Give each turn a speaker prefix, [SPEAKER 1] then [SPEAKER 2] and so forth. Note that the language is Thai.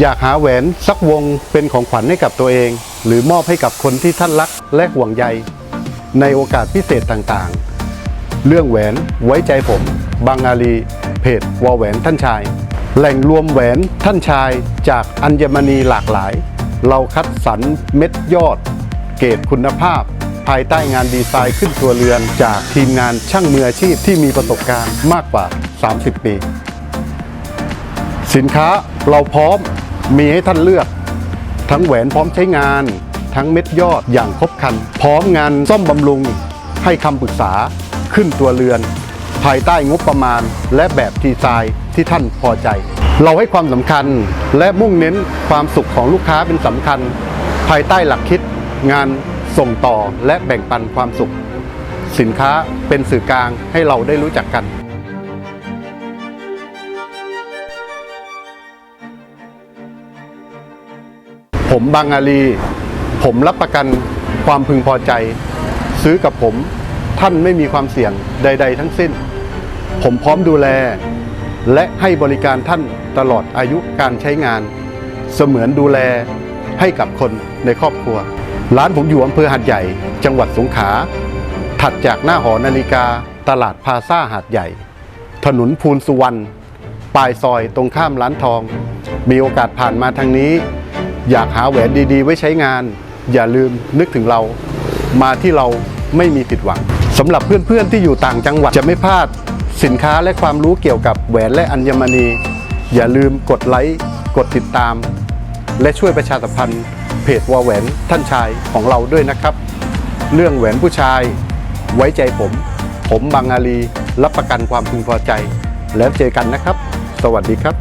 [SPEAKER 1] อยากหาแหวนสักวงเป็นของขวัญให้กับตัวเอง หรือมอบให้กับคนที่ท่านรักและห่วงใย ในโอกาสพิเศษต่างๆ เรื่องแหวนไว้ใจผม บางอาลี เพจวอแหวนท่านชาย แหล่งรวมแหวนท่านชายจากอัญมณีหลากหลาย เราคัดสรรเม็ดยอด เกรดคุณภาพ ภายใต้งานดีไซน์ขึ้นตัวเรือน จากทีมงานช่างมืออาชีพที่มีประสบการณ์มากกว่า 30 ปี สินค้าเราพร้อม มีให้ท่านเลือก ทั้งแหวนพร้อมใช้งาน ทั้งเม็ดยอดอย่างครบครัน พร้อมงานซ่อมบำรุง ให้คำปรึกษาขึ้นตัวเรือน ภายใต้งบประมาณและแบบดีไซน์ที่ท่านพอใจ เราให้ความสำคัญและมุ่งเน้นความสุขของลูกค้าเป็นสำคัญ ภายใต้หลักคิดงานส่งต่อและแบ่งปันความสุข สินค้าเป็นสื่อกลางให้เราได้รู้จักกัน ผมบางอาลี ผมรับประกันความพึงพอใจ ซื้อกับผมท่านไม่มีความเสี่ยงใด ๆ ทั้งสิ้น ผมพร้อมดูแล และให้บริการท่านตลอดอายุการใช้งาน เสมือนดูแลให้กับคนในครอบครัว ร้านผมอยู่อำเภอหัดใหญ่ จังหวัดสงขลาถัดจากหน้าหอนาฬิกาตลาดพาซาหาดใหญ่ ถนนพูนสุวรรณปลายซอยตรงข้ามร้านทอง มีโอกาสผ่านมาทางนี้ อยากหาแหวนดีๆ ไว้ใช้งาน อย่าลืมนึกถึงเรา มาที่เราไม่มีผิดหวังสำหรับเพื่อนๆที่อยู่ต่างจังหวัดจะไม่พลาดสินค้าและความรู้เกี่ยวกับแหวนและอัญมณี อย่าลืมกดไลค์กดติดตาม และช่วยประชาสัมพันธ์เพจวอแหวนท่านชายของเราด้วยนะครับ เรื่องแหวนผู้ชาย ไว้ใจผม ผมบางอาลีรับประกันความพึงพอใจ แล้วเจอกันนะครับ สวัสดีครับ